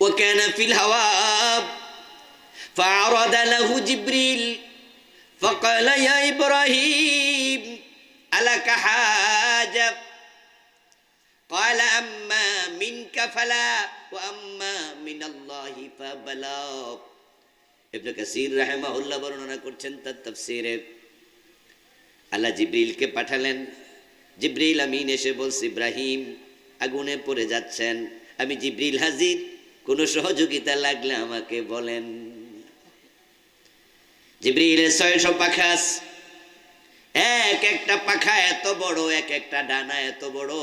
وكان في الهواء فعرض له جبريل فقال يا إبراهيم ألك حاجة قال أما منك فلا وأما من الله فبلا ইবনে কাসির রাহিমাহুল্লাহ বর্ণনা করছেন তার তাফসীরে আল্লাহ জিব্রিলকে পাঠালেন জিব্রিল আমিন এসে বলছে ইব্রাহিম আগুনে পড়ে যাচ্ছেন আমি জিব্রিল হাজির কোনো সহযোগিতা লাগলে আমাকে বলেন। জিব্রিলের পাখা। এক একটা পাখা এত বড়, এক একটা ডানা এত বড়।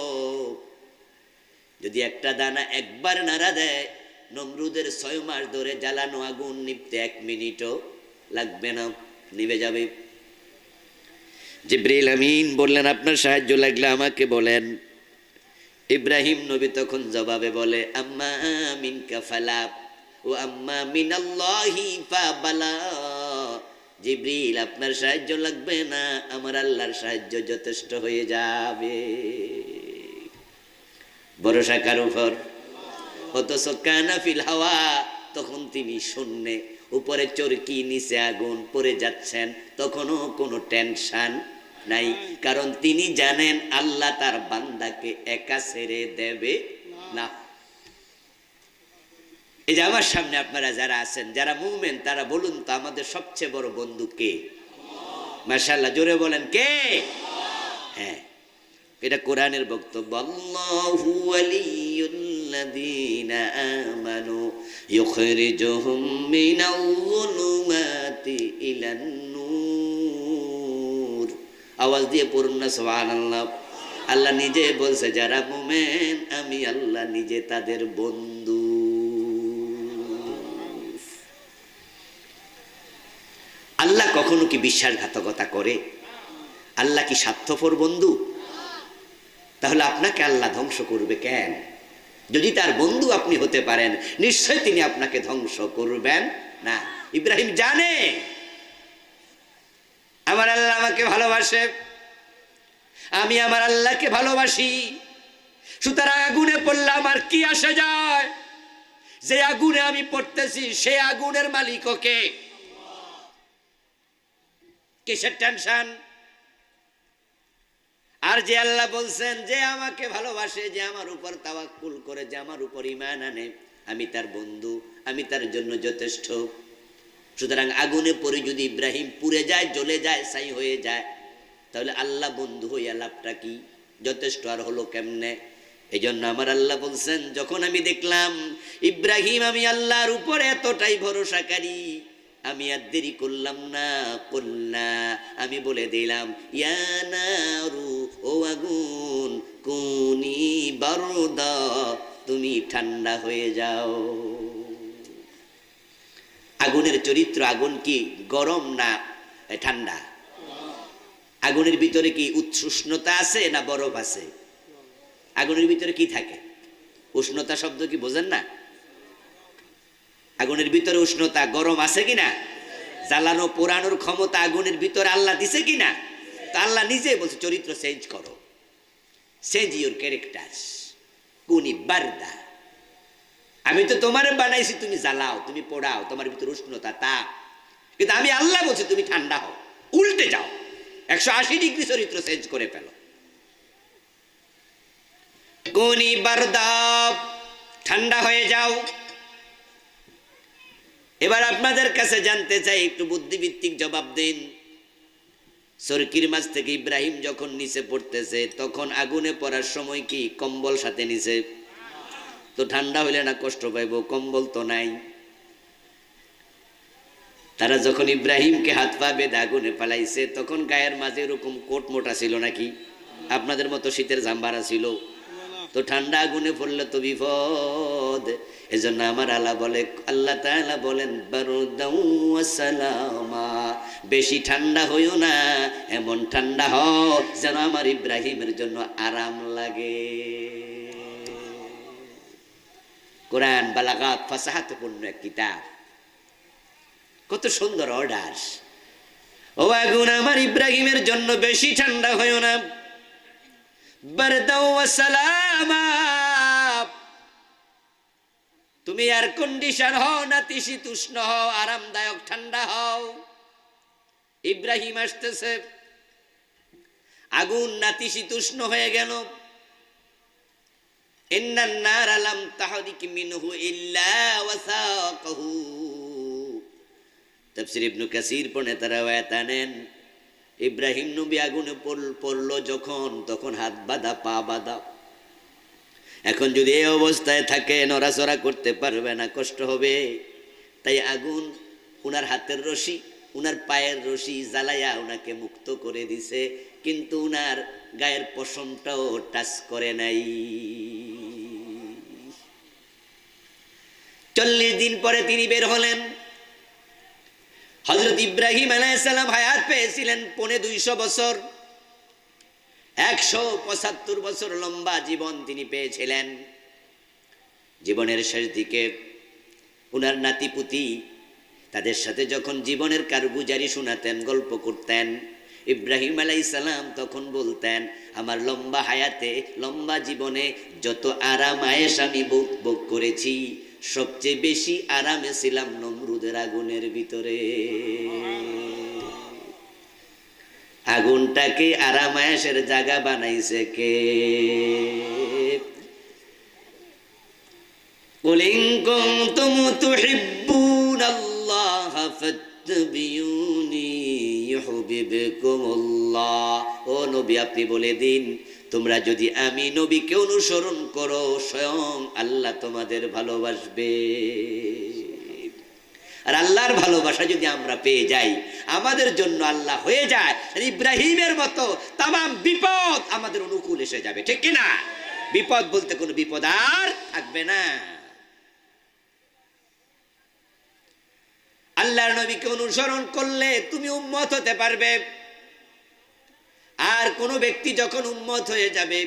যদি একটা দানা একবার নাড়া দেয়, নমরুদের ছয় মাস ধরে জ্বালানো আগুন নিপতে এক মিনিটও লাগবে না, নিভে যাবে। জিব্রিল আমিন বললেন, আপনার সাহায্য লাগলে আমাকে বলেন। ইব্রাহিম নবী তখন জবাবে বলে, আম্মা মিন ও আম্মা মিন আল্লাহি ফাবালা। জিব্রিল, আপনার সাহায্য লাগবে না, আমার আল্লাহর সাহায্য যথেষ্ট হয়ে যাবে। ভরসা কার উপর। অথচ কানা ফিল হাওয়া, তখন তিনি শূন্যে, উপরে চরকি, নিচে আগুন, পড়ে যাচ্ছেন, তখনও কোনো টেনশন নাই, কারণ তিনি জানেন আল্লাহ তার বান্দাকে একা ছেড়ে দেবে না। এই যে আমার সামনে আপনারা যারা আছেন, যারা মুভমেন্ট তারা বলুন তো আমাদের সবচেয়ে বড় বন্ধু কে? মার্শাল্লাহ জোরে বলেন কে? হ্যাঁ এটা কোরআনের বক্তব্য। আল্লাহু ওয়ালিয়ুল্লাযীনা আমানু ইউখরিজুহুম মিনাল যুলুমাতি ইলান নূর। আওয়াজ দিয়ে পড়ুন না, সুবহানাল্লাহ। আল্লাহ আল্লাহ নিজে বলছে, যারা মুমিন, আমি আল্লাহ নিজে তাদের বন্ধু। আল্লাহ কখনো কি বিশ্বাসঘাতকতা করে? আল্লাহ কি স্বার্থপর বন্ধু? তাহলে আপনাকে আল্লাহ ধ্বংস করবে কেন? যদি তার বন্ধু আপনি হতে পারেন নিশ্চয় তিনি আপনাকে ধ্বংস করবেন না। ইব্রাহিম জানে। আমার আল্লাহ আমাকে ভালোবাসে। আমি আমার আল্লাহকে ভালোবাসি। সুতরাং আগুনে পড়লে আমার কি আসে যায়? যে আগুনে আমি পড়তেছি, সে আগুনের মালিক কে? কিসের টেনশন? আর যে আল্লাহ বলছেন, যে আমাকে ভালোবাসে, যে আমার উপর তাওয়াক্কুল করে, যে আমার উপর ইমান আনে, আমি তার বন্ধু, আমি তার জন্য যথেষ্ট। সুতরাং আগুনে পরে যদি ইব্রাহিম পুড়ে যায়, জ্বলে যায় সাই হয়ে যায়, তাহলে আল্লাহ বন্ধু হইয়া লাভটা কি? যথেষ্ট আর হলো কেমনে? এই জন্য আমার আল্লাহ বলছেন, যখন আমি দেখলাম ইব্রাহিম, আমি আল্লাহর উপরে এতটাই ভরসাকারী, আমি আর দেরি করলাম না, কন্যা, আমি বলে দিলাম ইয়ানারু ও আগুন, কুনি বারদা, তুমি ঠান্ডা হয়ে যাও। আগুনের চরিত্র আগুন কি গরম না ঠান্ডা? আগুনের ভিতরে কি উৎসুষ্ণতা আছে না বরফ আছে? আগুনের ভিতরে কি থাকে? উষ্ণতা শব্দ কি বোঝেন না? আগুনের ভিতরে উষ্ণতা গরম আছে কিনা জ্বালানো পোড়ানোর ক্ষমতা আগুনের ভিতরে আল্লাহ দিছে কিনা তা আল্লাহ নিজে বলছে, চরিত্র চেঞ্জ করো। চেঞ্জ ইউর ক্যারেক্টার কুনি বারদা। আমি তো তোমারে বানাইছি, তুমি জ্বালাও, তুমি পোড়াও, তোমার ভিতরে উষ্ণতা, তাপ। কিন্তু আমি আল্লাহ বলছি, তুমি ঠান্ডা হও, উল্টে যাও। একশো আশি ডিগ্রি চরিত্র চেঞ্জ করে ফেলো। কুনি বারদা ঠান্ডা হয়ে যাও। এবার আপনাদের কাছে জানতে চাই, একটু বুদ্ধিভিত্তিক জবাব দিন। সরকির মাছ থেকে ইব্রাহিম যখন নিচে পড়তেছে, তখন আগুনে পড়ার সময় কি? কম্বল সাথে নিচে তো ঠান্ডা হইলে না কষ্ট পাইব, কম্বল তো নাই। তারা যখন ইব্রাহিমকে হাত পা বেঁধে আগুনে পালাইছে তখন গায়ের মাঝে এরকম কোট মোটা ছিল নাকি? আপনাদের মতো শীতের জাম্বারা ছিল। তো ঠান্ডা আগুনে পড়লে তো বিপদ। এজন্য আমার আল্লাহ বলে, আল্লাহ তাআলা বলেন সালামা। বেশি ঠান্ডা হইও না, এমন ঠান্ডা হও যেন আমার ইব্রাহিমের জন্য আরাম লাগে। কোরআন বালাগাত ফাসাহাতপূর্ণ এক কিতাব। কত সুন্দর অর্ডার ও আগুন, আমার ইব্রাহিমের জন্য বেশি ঠান্ডা হইও না। তুমি এয়ার কন্ডিশন হও না শীতুষ্ণ হও, আরামদায়ক ঠান্ডা হও। ইব্রাহিম আসতেছে। আগুন নাতি শীতুষ্ণ হয়ে গেল। আলাম ইল্লা তারা ইব্রাহিম নবী আগুনে পড়ল- যখন, তখন হাত বাঁধা, পা বাঁধা। এখন যদি এই অবস্থায় থাকে, নড়াচড়া করতে পারবে না, কষ্ট হবে। তাই আগুন উনার হাতের রশি, উনার পায়ের রশি জ্বালাইয়া উনাকে মুক্ত করে দিছে। কিন্তু উনার গায়ের পশমটাও টাচ করে নাই। চল্লিশ দিন পরে তিনি বের হলেন। হজরত ইব্রাহিম আলাইসাল্লাম হায়াত পেয়েছিলেন পনে দুইশো বছর। একশো পঁচাত্তর বছর লম্বা জীবন তিনি পেয়েছিলেন। জীবনের শেষ দিকে উনার নাতিপুতি তাদের সাথে যখন জীবনের কারগুজারি শোনাতেন, গল্প করতেন, ইব্রাহিম আলাই সালাম তখন বলতেন, আমার লম্বা হায়াতে, লম্বা জীবনে যত আরাম আয়েস আমি ভোগ করেছি সবচেয়ে বেশি আরামে ছিলাম নমরুদের আগুনের ভিতরে। আগুনটাকে আরামায়াসের জায়গা বানাইছে কে? কুলিঙ্কম তুম তুহিব্বুন আল্লাহ ফাত্তাবিউনি ইউহিবকুমুল্লাহ ও নবী, আপনি বলে দিন তোমরা যদি আমি নবীকে অনুসরণ করো, স্বয়ং আল্লাহ তোমাদের ভালোবাসবে। আর আল্লাহর ভালোবাসা যদি আমরা পেয়ে যাই, আমাদের জন্য আল্লাহ হয়ে যায় ইব্রাহিমের মতো তাম বিপদ আমাদের অনুকূল এসে যাবে, ঠিক কিনা বিপদ বলতে কোনো বিপদ আর থাকবে না। আল্লাহর নবীকে অনুসরণ করলে তুমি উম্মত হতে পারবে। আর কোনো ব্যক্তি যখন উম্মত হয়ে যাবে,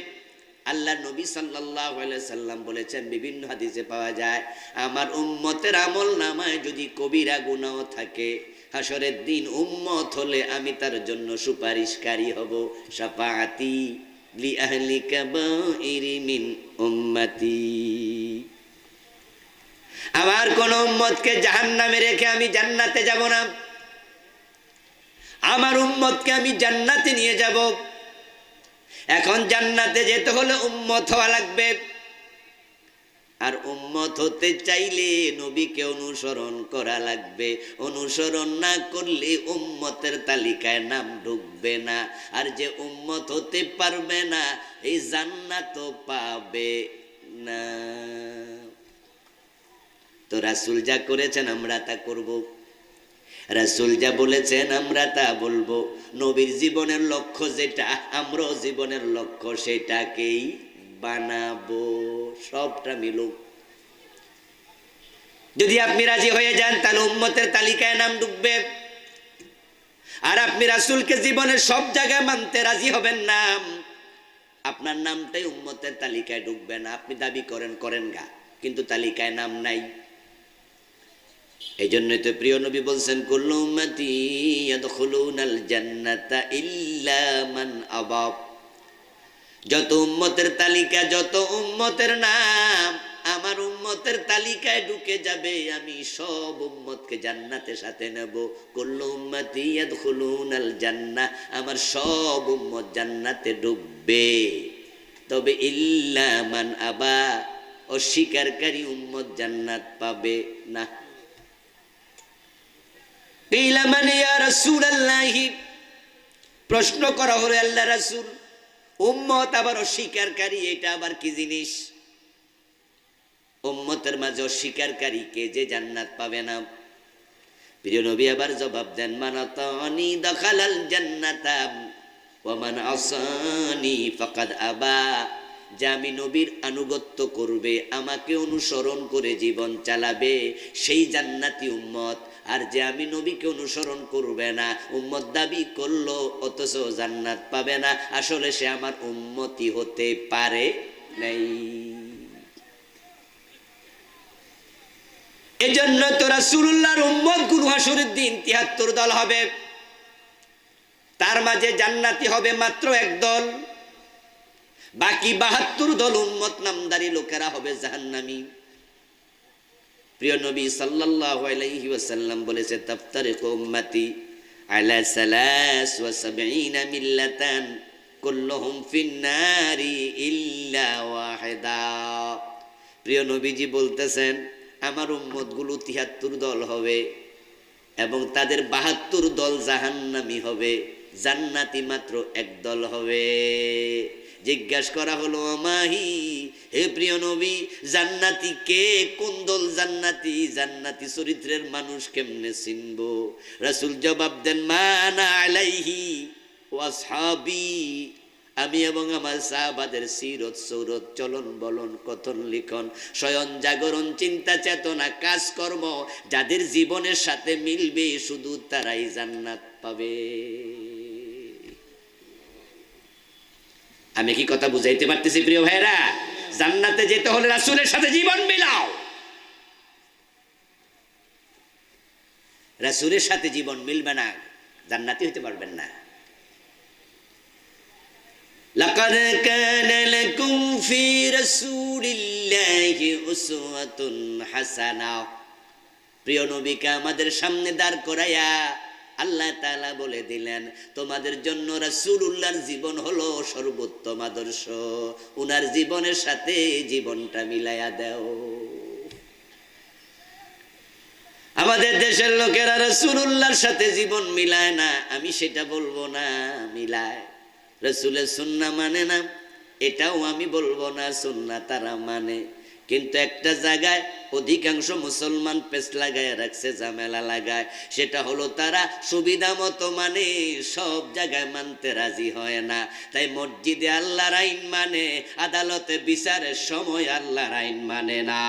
আল্লাহ নবী সাল্লাম বলেছেন, বিভিন্ন হাদিসে পাওয়া যায়, আমার উম্মতের আমল নামায় যদি কবিরা গুণাও থাকে হাসরের দিন উম্মত হলে আমি তার জন্য সুপারিশকারী হব। সাফাতি লি আমার কোন উম্মতকে জাহান্নামে রেখে আমি জান্নাতে যাব না। আমার উম্মতকে আমি জান্নাতে নিয়ে যাব। এখন জান্নাতে যেতে হলে উম্মত হওয়া লাগবে। আর উম্মত হতে চাইলে নবীকে অনুসরণ করা লাগবে। অনুসরণ না করলে উম্মতের তালিকায় নাম ঢুকবে না। আর যে উম্মত হতে পারবে না, এই জান্নাত পাবে না। তো রাসুল যা করেছেন আমরা তা করব। রাসুল যা বলেছেন আমরা তা বলব। নবীর জীবনের লক্ষ্য যেটা, আমরাও জীবনের লক্ষ্য সেটাকেই বানাবো। সবটা মিলুক। যদি আপনি রাজি হয়ে যান, তাহলে উম্মতের তালিকায় নাম ডুববে আর আপনি রাসুলকে জীবনের সব জায়গায় মানতে রাজি হবেন না। আপনার নামটাই উম্মতের তালিকায় ঢুকবে না। আপনি দাবি করেন করেন গা। কিন্তু তালিকায় নাম নাই। এই জন্যই তো প্রিয় নবী বলছেন যত উম্মতের তালিকা, যত উম্মতের নাম, আমার উম্মতের তালিকায় ঢুকে যাবে, আমি সব উম্মতকে জান্নাতের সাথে নেব। কুল্লু উম্মতি ইয়াদখুলুনাল জান্নাহ আমার সব উম্মত জান্নাতে ডুববে তবে ইল্লা মান আবা, অস্বীকারী উম্মত জান্নাত পাবে না কিলা মানে ইয়া রাসূলুল্লাহি প্রশ্ন করা হলো, আল্লাহ রাসূল, উম্মত আবার অস্বীকারী, এটা আবার কি জিনিস? উম্মতের মাঝে অস্বীকারী কে যে জান্নাত পাবে না? প্রিয় নবী, আবার জবাব দেন মানাতানি দখালাল জান্নাতা, ওয়া মান আসানি ফাকাদ আবা। যে আমি নবীর আনুগত্য করবে, আমাকে অনুসরণ করে জীবন চালাবে, সেই জান্নাতি উম্মত আর যে আমি নবীকে অনুসরণ করবে না, উম্মত দাবি করল, অথচ জান্নাত পাবে না, আসলে সে আমার উন্মতি হতে পারে নাই। এজন্য তোরা সুরুল্লাহর উম্মত গুরু হাসুরের দিন তিয়াত্তর দল হবে। তার মাঝে জান্নাতি হবে মাত্র এক দল। বাকি বাহাত্তর দল উন্মত নামদারি লোকেরা হবে জাহান্নামি। প্রিয় নবী সাল্লাল্লাহু আলাইহি ওয়াসাল্লাম বলেছে তাফতারিকু উম্মতি আলা সালাস ওয়া সাবঈনা মিল্লাতান কুল্লুহুম ফিন্নারি ইল্লা ওয়াহিদা। প্রিয় নবীজি বলতেছেন, আমার উম্মতগুলো তিহাত্তর দল হবে এবং তাদের বাহাত্তর দল জাহান্নামি হবে। জান্নাতি মাত্র এক দল হবে। জিজ্ঞাসা করা হলো আমাহি হে প্রিয় নবী, জান্নাতি কে? কোন দল জান্নাতি? জান্নাতি চরিত্রের মানুষ কেমনে চিনব? রাসূল জবাব দেন মানা আলাইহি ওয়াসহাবি আমি এবং আমার সাহাবাদের সিরত সৌরত, চলন বলন, কথন লিখন স্বয়ং জাগরণ, চিন্তা চেতনা, কাজকর্ম, যাদের জীবনের সাথে মিলবে, শুধু তারাই জান্নাত পাবে। আমি কি কথা বুঝাইতে পারতেছি, প্রিয় ভাইরা জান্নাতে যেতে হলে রাসূলের সাথে জীবন মিলাও রাসূলের সাথে জীবন মিলবে না জান্নাতি হতে পারবেন না لقد كان لكم في رسول الله أسوة حسنة প্রিয় নবীকে আমাদের সামনে দাঁড় করাইয়া আল্লাহ তাআলা বলে দিলেন, তোমাদের জন্য রাসূলুল্লাহর জীবন হলো সর্বোত্তম আদর্শ। উনার জীবনের সাথে জীবনটা মিলাইয়া দাও। আমাদের দেশের লোকেরা রাসূলুল্লাহর সাথে জীবন মিলায় না, আমি সেটা বলব না, মিলায়। রসুলের সুন্না মানে না, এটাও আমি বলব না সুন্না তারা মানে। কিন্তু একটা জায়গায় অধিকাংশ মুসলমান পেস লাগায়, রাখছে, ঝামেলা লাগায়। সেটা হলো তারা সুবিধা মতো মানে সব জায়গায় মানতে রাজি হয় না। তাই মসজিদে আল্লাহর আইন মানে আদালতে বিচারের সময় আল্লাহর আইন মানে না।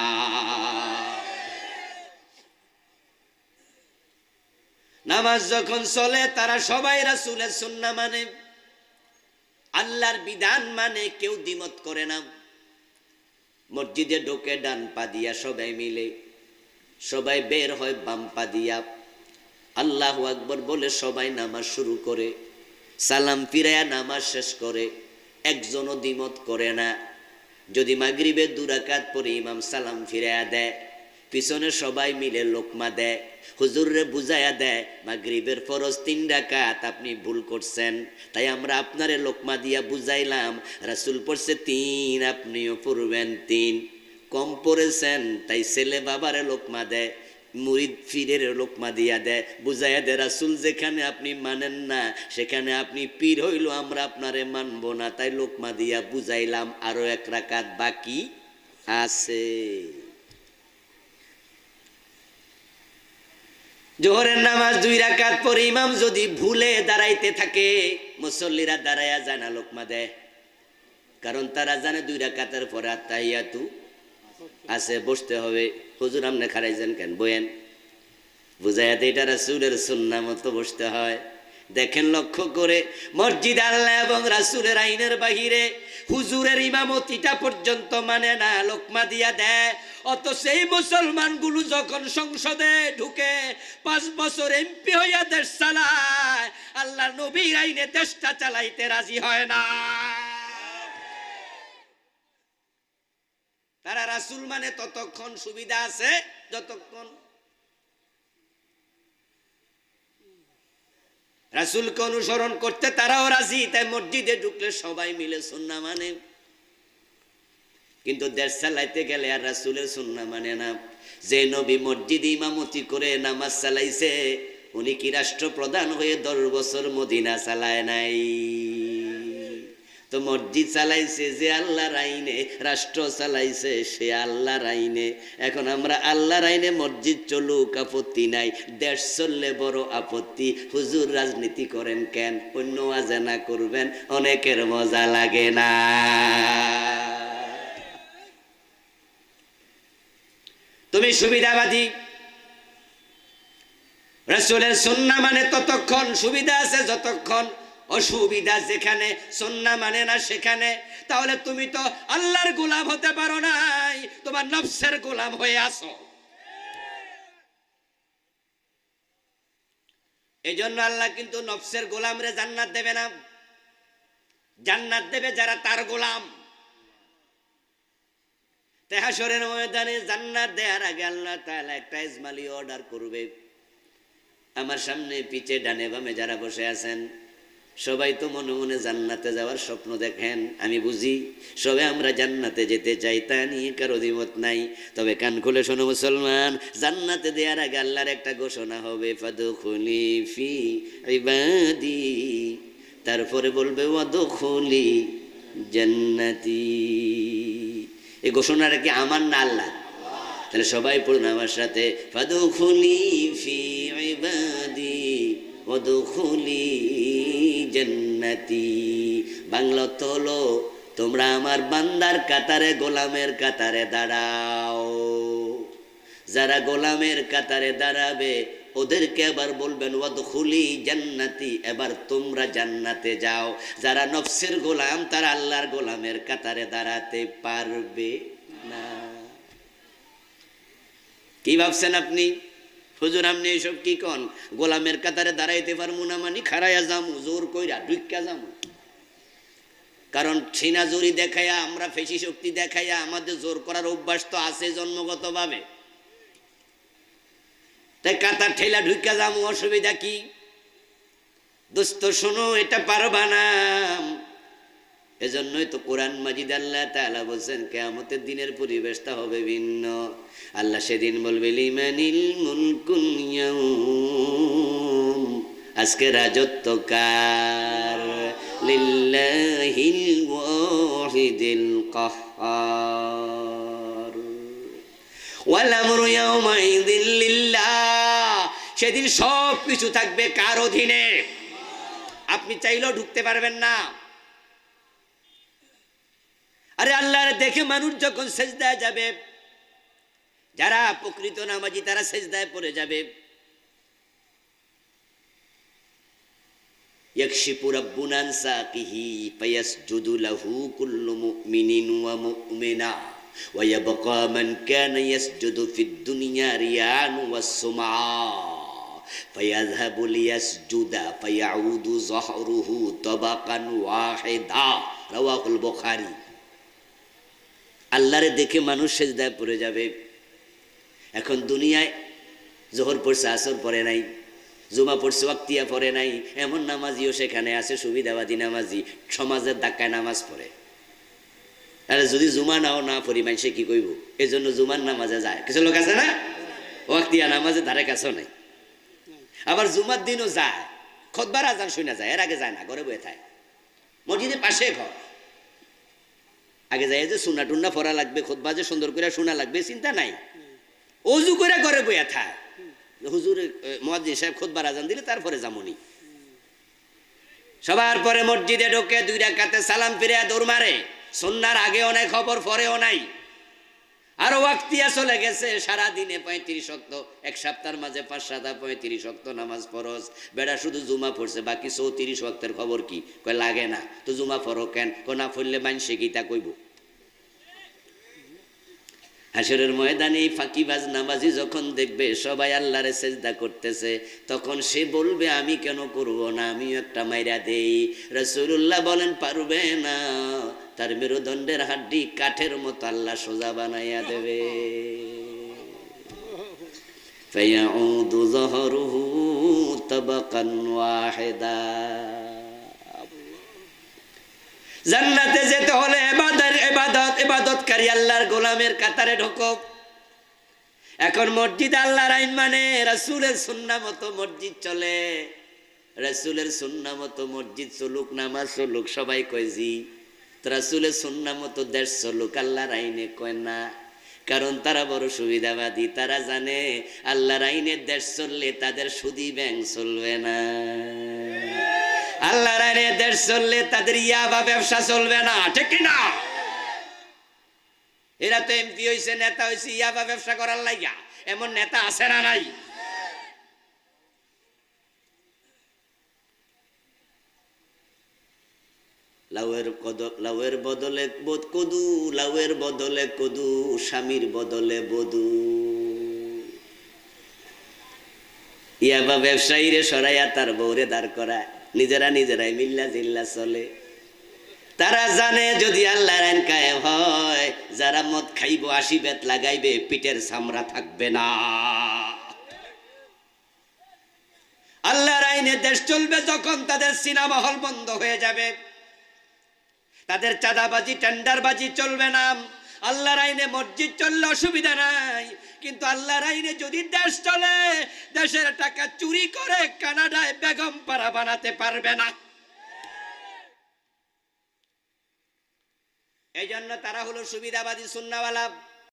নামাজ যখন চলে, তারা সবাই রাসুলের সুন্না মানে। আল্লাহর বিধান মানে কেউ দ্বিমত করে না। মসজিদে ঢোকে ডান পা দিয়া সবাই মিলে, সবাই বের হয় বাম পা দিয়া। আল্লাহ আকবর বলে সবাই নামাজ শুরু করে, সালাম ফিরাইয়া নামাজ শেষ করে, একজনও দিমত করে না। যদি মাগরিবের দুরাকাত পরে ইমাম সালাম ফিরাইয়া দেয় পিছনে সবাই মিলে লোকমা দেয়, হুজুররে বুঝাইয়া দেয় বা গরিবের ফরজ তিন ডাকাত আপনি ভুল করছেন। তাই আমরা আপনারে লোকমা দিয়া বুঝাইলাম, রাসুল পড়ছে তিন, আপনিও পড়বেন তিন। কম পড়েছেন, তাই ছেলে বাবারে লোকমা দেয়, মুরিদ ফিরের লোকমা দিয়া দেয়, বুঝাইয়া দেয়, রাসুল যেখানে আপনি মানেন না, সেখানে আপনি পীর হইল, আমরা আপনারে মানব না। তাই লোকমা দিয়া বুঝাইলাম, আরও এক রাকাত বাকি আছে। জোহরের নামাজ দুই রাকাত পরে ইমাম যদি ভুলে দাঁড়াইতে থাকে, মুসল্লিরা দাঁড়াইয়া যায় না লোকমা দেয় কারণ তারা জানে দুই রাকাতের পরে আত্মাইয়াতু আছে, বসতে হবে। হুজুর আমনে খারাইছেন কেন? বয়েন। বুঝাইয়াতে এটা রাসুলের সুন্না মতো বসতে হয়। দেখেন লক্ষ্য করে, মসজিদ আল্লাহ এবং রাসুলের আইনের বাহিরে হুজুরের ইমামতিটা পর্যন্ত মানে না। লোকমা দিয়া দেয় অত সেই মুসলমানগুলো যখন সংসদে ঢুকে পাঁচ বছর এমপি হইয়া দেশ চালায় আল্লাহ নবীর আইনে দেশটা চালাইতে রাজি হয় না। তারা রাসুল মানে ততক্ষণ সুবিধা আছে? যতক্ষণ? রাসুলকে অনুসরণ করতে তারাও রাজি, তাই মসজিদে ঢুকলে সবাই মিলে সুন্না মানে কিন্তু দেশ চালাইতে গেলে আর রাসুলের সুন্না মানে না। যে নবী মসজিদ ইমামতি করে নামাজ চালাইছে, উনি কি রাষ্ট্রপ্রধান হয়ে দশ বছর মদিনা চালায় নাই? তো মসজিদ চালাইছে যে আল্লাহর আইনে, রাষ্ট্র চালাইছে সে আল্লাহর আইনে। এখন আমরা আল্লাহর আইনে মসজিদ চলুক, আপত্তি নাই। দেশ চললে বড় আপত্তি। হুজুর রাজনীতি করেন কেন? অন্য আজানা করবেন, অনেকের মজা লাগে না। তুমি সুবিধাবাদী। রসুলের সন্না মানে ততক্ষণ সুবিধা আছে যতক্ষণ অসুবিধা যেখানে, সন্না মানে না সেখানে। তাহলে তুমি তো আল্লাহর গোলাম হতে পারো নাই, তোমার নফসের গোলাম হয়ে আসো এই জন্য আল্লাহ কিন্তু নফসের গোলামরে জান্নাত দেবে না। জান্নাত দেবে যারা তার গোলাম। তেহাসরের ময়দানে জান্নাত দেওয়ার আগে আল্লাহ তাআলা একটা ইজমালি অর্ডার করবে। আমার সামনে পিছে ডানে বামে যারা বসে আছেন, সবাই তো মনে মনে জান্নাতে যাওয়ার স্বপ্ন দেখেন, আমি বুঝি। সবে আমরা জান্নাতে যেতে চাই, তা নিয়ে কারও দ্বিমত নাই। তবে কান খুলে শোনো মুসলমান, জান্নাতে দেওয়ার আগে আল্লাহর একটা ঘোষণা হবে, ফাদুখুলি ফি ইবাদি। তারপরে বলবে, ওয়াদুখুলি জান্নাতি। এই ঘোষণাটা কি আমার না আল্লাহ তাহলে সবাই পড়ুন আমার সাথে। ফি জান্নাতি। বাংলা অর্থ তোমরা আমার বান্দার কাতারে, গোলামের কাতারে দাঁড়াও। যারা গোলামের কাতারে দাঁড়াবে ওদেরকে এবার বলবেন, ওয়াদখুলি জান্নাতি এবার তোমরা জান্নাতে যাও। যারা নফসের গোলাম, তারা আল্লাহর গোলামের কাতারে দাঁড়াতে পারবে না। কি ভাবছেন আপনি? হুজুর, আপনি এইসব কি কন? গোলামের কাতারে দাঁড়াইতে পারব না মানে খারাইয়া যামু, জোর কইরা ঢুকা যামু। কারণ ছিনা জুরি দেখাইয়া, আমরা ফেসি শক্তি দেখাইয়া আমাদের জোর করার অভ্যাস তো আছে জন্মগতভাবে। তাই কাতার ঠেলা ঢুকা যামু, অসুবিধা কি? দোস্ত, শোনো, এটা পারবা না। এজন্যই তো কোরআন মাজিদ আল্লাহ তাআলা বলছেন, কেয়ামতের দিনের পরিবেশটা হবে ভিন্ন। আল্লাহ সেদিন বলবে, লিমানিল আজকে রাজত্ব কার? লিল্লাহিল ওয়াহিদিল কাহ্হার ওয়াল আমরু লিল্লাহ। সেদিন সব কিছু থাকবে কার অধীনে আপনি চাইলেও ঢুকতে পারবেন না আরে আল্লাহর দেখে মানুষ যখন সেজদায় যাবে যারা প্রকৃত নামাজি তারা সেজদায় পড়ে যাবে يكشف ربنا عن ساقه فيسجد له كل مؤمن ومؤمنة ويبقى من كان يسجد في الدنيا رياء والسمعاء فيذهب ليسجد فيعود ظهره طبقا واحدا رواه البخاري আল্লাহরে দেখে মানুষ সেজদায় পড়ে যাবে এখন দুনিয়ায় জোহর পড়ছে আসর পড়ে নাই জুমা পড়ছে ওয়াক্তিয়া পড়ে নাই এমন নামাজিও সেখানে আছে সুবিধাবাদী নামাজি সমাজের ধাক্কায় নামাজ পড়ে আরে যদি জুমা নাও না পড়ি সে কি কইব এই জন্য জুমার নামাজে যায় কিছু লোক আছে না ওয়াক্তিয়া নামাজে ধারে কাছেও নাই আবার জুমার দিনও যায়। খোদবার আজান শুনে যায়, এর আগে যায় না, ঘরে বয়ে থাকে। মসজিদের পাশে ঘর। আগে যাই যে সোনা টুন্না ফরা লাগবে, খোদবা যে সুন্দর করে শোনা লাগবে, চিন্তা নাই। অজু করে ঘরে বইয়া থাক। হুজুর মহাজিন সাহেব খোদবার আজান দিলে তারপরে যামনি। সবার পরে মসজিদে ঢোকে দুই রাকাতে সালাম ফিরে দৌড় মারে। সন্ধ্যার আগে অনেক খবর পরেও নাই। আরও ওয়াক্তিয়া চলে গেছে সারা দিনে পঁয়ত্রিশ শক্ত এক সপ্তাহের মাঝে পাঁচ সাদা পঁয়ত্রিশ শক্ত নামাজ ফরজ। বেড়া শুধু জুমা পড়ছে, বাকি চৌত্রিশ শক্তের খবর কি? কয়, লাগে না। তো জুমা ফরো কেন? কোনা ফুললে মাইন সে গীতা কইব। হাসরের ময়দানে এই ফাঁকিবাজ নামাজি যখন দেখবে সবাই আল্লাহরে সেজদা করতেছে তখন সে বলবে আমি কেন করব না আমিও একটা মাইরা দেই রসুল্লাহ বলেন পারবে না তার মেরুদণ্ডের হাড্ডি কাঠের মতো আল্লাহ সোজা বানাইয়া দেবে فيعود ظهره طبقا واحدا জান্নাতে যেতে হলে এবাদত এবাদত এবাদতকারী আল্লাহর গোলামের কাতারে ঢোকো। এখন মসজিদ আল্লাহর আইন মানে রাসূলের সুন্না মতো মসজিদ চলে। রাসূলের সুন্না মতো মসজিদ চলুক, নামাজ চলুক, সবাই কয় জি। তো রাসূলের সুন্না মতো দেশ চলুক, আল্লাহর আইনে কয় না। কারণ তারা বড় সুবিধাবাদী, তারা জানে আল্লাহর আইনের দেশ চললে তাদের সুদি ব্যাংক চলবে না। আল্লাহর আইনে দেশ চললে তাদের ইয়া বা ব্যবসা চলবে না, ঠিক না এরা তো এমপি হয়েছে নেতা হয়েছে ইয়া বা ব্যবসা করার লাইগা। এমন নেতা আছে না নাই? লাউয়ের লাউয়ের বদলে বোধ কদু, লাউয়ের বদলে কদু, স্বামীর বদলে বধু ইয়াবা ব্যবসায়ীরে সরাইয়া তার বউরে দাঁড় করায়। নিজেরা নিজেরাই মিল্লা জিল্লা চলে। তারা জানে যদি আল্লাহর আইন কায়েম হয়, যারা মদ খাইব, আশি বেত লাগাইবে, পিঠের সামরা থাকবে না। আল্লাহর আইনে দেশ চলবে যখন তাদের সিনেমা হল বন্ধ হয়ে যাবে। তাদের চাঁদাবাজি, টেন্ডারবাজি চলবে না। আল্লাহর আইনে মসজিদ চললে অসুবিধা নাই। কিন্তু আল্লাহর আইনে যদি দেশ চলে, দেশের টাকা চুরি করে কানাডায় বেগম পাড়া বানাতে পারবে না। এই জন্য তারা হলো সুবিধাবাদী সুন্নাওয়ালা।